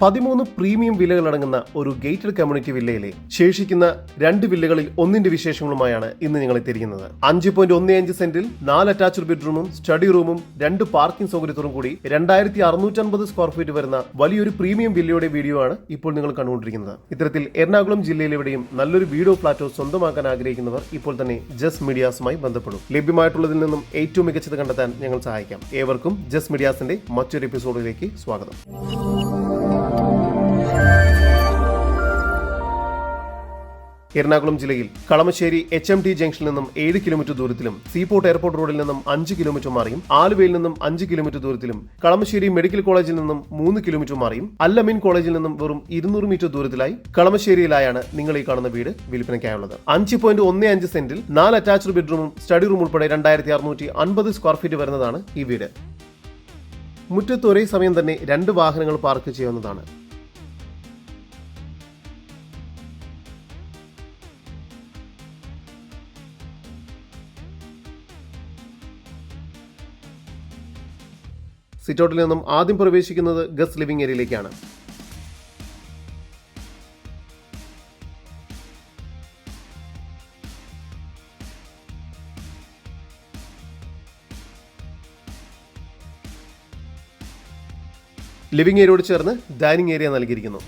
പതിമൂന്ന് പ്രീമിയം വില്ലകളടങ്ങുന്ന ഒരു gated community വില്ലയിലെ ശേഷിക്കുന്ന രണ്ട് വില്ലകളിൽ ഒന്നിന്റെ വിശേഷങ്ങളുമായാണ് ഇന്ന് നിങ്ങൾ എത്തിയിരിക്കുന്നത് അഞ്ച് പോയിന്റ് ഒന്ന് അഞ്ച് സെന്റിൽ നാല് അറ്റാച്ച്ഡ് ബെഡ്റൂമും സ്റ്റഡി റൂമും രണ്ട് പാർക്കിംഗ് സൗകര്യത്തോടും കൂടി രണ്ടായിരത്തി അറുന്നൂറ്റമ്പത് സ്ക്വയർ ഫീറ്റ് വരുന്ന വലിയൊരു പ്രീമിയം വില്ലയുടെ വീഡിയോ ആണ് ഇപ്പോൾ നിങ്ങൾ കണ്ടുകൊണ്ടിരിക്കുന്നത്. ഇത്തരത്തിൽ എറണാകുളം ജില്ലയിലെവിടെയും നല്ലൊരു വീഡിയോ ഫ്ലാറ്റോ സ്വന്തമാക്കാൻ ആഗ്രഹിക്കുന്നവർ ഇപ്പോൾ തന്നെ ജസ് മീഡിയാസുമായി ബന്ധപ്പെടും. ലഭ്യമായിട്ടുള്ളതിൽ നിന്നും ഏറ്റവും മികച്ചത് കണ്ടെത്താൻ ഞങ്ങൾ സഹായിക്കാം. ഏവർക്കും ജസ് മീഡിയാസിന്റെ മറ്റൊരു എപ്പിസോഡിലേക്ക് സ്വാഗതം. എറണാകുളം ജില്ലയിൽ കളമശ്ശേരി എച്ച് എം ടി ജംഗ്ഷനിൽ നിന്നും ഏഴ് കിലോമീറ്റർ ദൂരത്തിലും സീപോർട്ട് എയർപോർട്ട് റോഡിൽ നിന്നും അഞ്ച് കിലോമീറ്റർ മാറിയും ആലുവയിൽ നിന്നും അഞ്ച് കിലോമീറ്റർ ദൂരത്തിലും കളമശ്ശേരി മെഡിക്കൽ കോളേജിൽ നിന്നും മൂന്ന് കിലോമീറ്റർ മാറിയും അല്ലമീൻ കോളേജിൽ നിന്നും വെറും ഇരുന്നൂറ് മീറ്റർ ദൂരത്തിലായി കളമശ്ശേരിയിലായാണ് നിങ്ങൾ ഈ കാണുന്ന വീട് വിൽപ്പനയ്ക്കായുള്ളത്. അഞ്ച് പോയിന്റ് ഒന്ന് അഞ്ച് സെന്റിൽ നാല് അറ്റാച്ച്ഡ് ബെഡ്റൂമും സ്റ്റഡി റൂം ഉൾപ്പെടെ രണ്ടായിരത്തി അറുന്നൂറ്റി അൻപത് സ്ക്വയർ ഫീറ്റ് വരുന്നതാണ് ഈ വീട്. മുറ്റത്ത് ഒരേ സമയം തന്നെ രണ്ട് വാഹനങ്ങൾ പാർക്ക് ചെയ്യാവുന്നതാണ് സിറ്റൗട്ടിൽ നിന്നും ആദ്യം പ്രവേശിക്കുന്നത് ഗസ്റ്റ് ലിവിംഗ് ഏരിയയിലേക്കാണ്. ലിവിംഗ് ഏരിയയോട് ചേർന്ന് ഡൈനിങ് ഏരിയ നൽകിയിരിക്കുന്നു.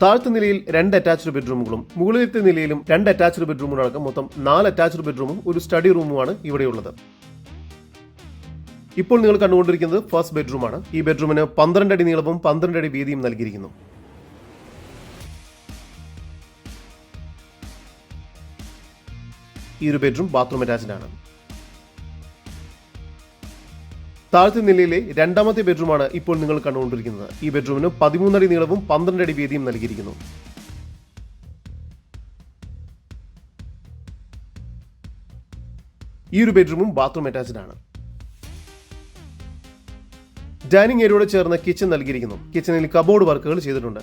താഴത്തെ നിലയിൽ രണ്ട് അറ്റാച്ച്ഡ് ബെഡ്റൂമുകളും മുകളിലത്തെ നിലയിലും രണ്ട് അറ്റാച്ച്ഡ് ബെഡ്റൂമുകളടക്കം മൊത്തം നാല് അറ്റാച്ച്ഡ് ബെഡ്റൂമും ഒരു സ്റ്റഡി റൂമുമാണ് ഇവിടെയുള്ളത്. ഇപ്പോൾ നിങ്ങൾ കണ്ടുകൊണ്ടിരിക്കുന്നത് ഫസ്റ്റ് ബെഡ്റൂമാണ് ഈ ബെഡ്റൂമിന് പന്ത്രണ്ട് അടി നീളവും പന്ത്രണ്ട് അടി വീതിയും നൽകിയിരിക്കുന്നു. ഈ ഒരു ബെഡ്റൂം ബാത്റൂം അറ്റാച്ച്ഡ് ആണ്. താഴത്തെ നിലയിലെ രണ്ടാമത്തെ ബെഡ്റൂമാണ് ഇപ്പോൾ നിങ്ങൾ കണ്ടുകൊണ്ടിരിക്കുന്നത്. ഈ ബെഡ്റൂമിന് പതിമൂന്നടി നീളവും പന്ത്രണ്ട് അടി വീതിയും നൽകിയിരിക്കുന്നു. ഈ ഒരു ബെഡ്റൂമും ബാത്റൂം അറ്റാച്ച്ഡ് ആണ്. ഡൈനിങ് ഏരിയയോട് ചേർന്ന് കിച്ചൺ നൽകിയിരിക്കുന്നു. കിച്ചണിൽ കബോർഡ് വർക്കുകൾ ചെയ്തിട്ടുണ്ട്.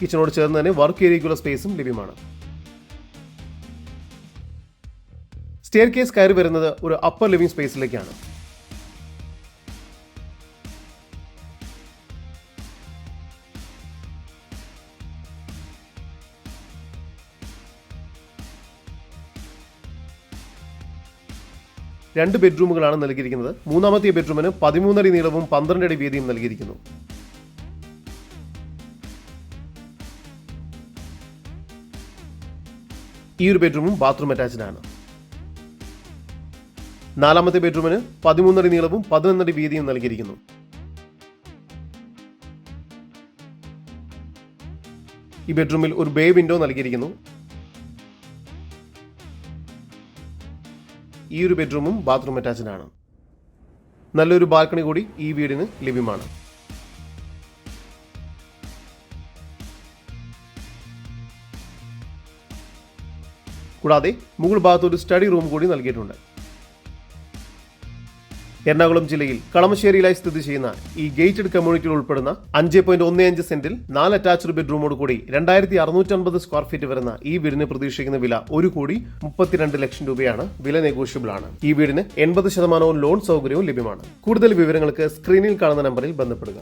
കിച്ചണോട് ചേർന്ന് തന്നെ വർക്ക് ഏരിയയ്ക്കുള്ള സ്പേസും ലഭ്യമാണ്. സ്റ്റെയർ കേസ് കയറി വരുന്നത് ഒരു അപ്പർ ലിവിംഗ് സ്പേസിലേക്കാണ് രണ്ട് ബെഡ്റൂമുകളാണ് നൽകിയിരിക്കുന്നത്. മൂന്നാമത്തെ ബെഡ്റൂമിന് പതിമൂന്നടി നീളവും പന്ത്രണ്ട് അടി വീതിയും നൽകിയിരിക്കുന്നു. ഈ ഒരു ബെഡ്റൂമും ബാത്റൂം അറ്റാച്ച്ഡ് ആണ്. നാലാമത്തെ ബെഡ്റൂമിന് പതിമൂന്നടി നീളവും പതിനൊന്നടി വീതിയും നൽകിയിരിക്കുന്നു. ഈ ബെഡ്റൂമിൽ ഒരു ബേ വിൻഡോ നൽകിയിരിക്കുന്നു. ഈ ഒരു ബെഡ്റൂമും ബാത്റൂം അറ്റാച്ച്ഡ് ആണ് നല്ലൊരു ബാൽക്കണി കൂടി ഈ വീടിന് ലഭ്യമാണ്. കൂടാതെ മുകൾ ഭാഗത്ത് ഒരു സ്റ്റഡി റൂം കൂടി നൽകിയിട്ടുണ്ട്. എറണാകുളം ജില്ലയിൽ കളമശ്ശേരിയിലായി സ്ഥിതി ചെയ്യുന്ന ഈ ഗേറ്റഡ് കമ്മ്യൂണിറ്റിയിൽ ഉൾപ്പെടുന്ന അഞ്ച് പോയിന്റ് ഒന്ന് അഞ്ച് സെന്റിൽ നാല് അറ്റാച്ച്ഡ് ബെഡ്റൂമോട് കൂടി രണ്ടായിരത്തി അറുന്നൂറ്റമ്പത് സ്ക്വയർ ഫീറ്റ് വരുന്ന ഈ വീടിന് പ്രതീക്ഷിക്കുന്ന വില ഒരു കോടി മുപ്പത്തിരണ്ട് ലക്ഷം രൂപയാണ്. വില നെഗോഷ്യബിൾ ആണ്. ഈ വീടിന് എൺപത് ശതമാനവും ലോൺ സൗകര്യവും ലഭ്യമാണ്. കൂടുതൽ വിവരങ്ങൾക്ക് സ്ക്രീനിൽ കാണുന്ന നമ്പറിൽ ബന്ധപ്പെടുക.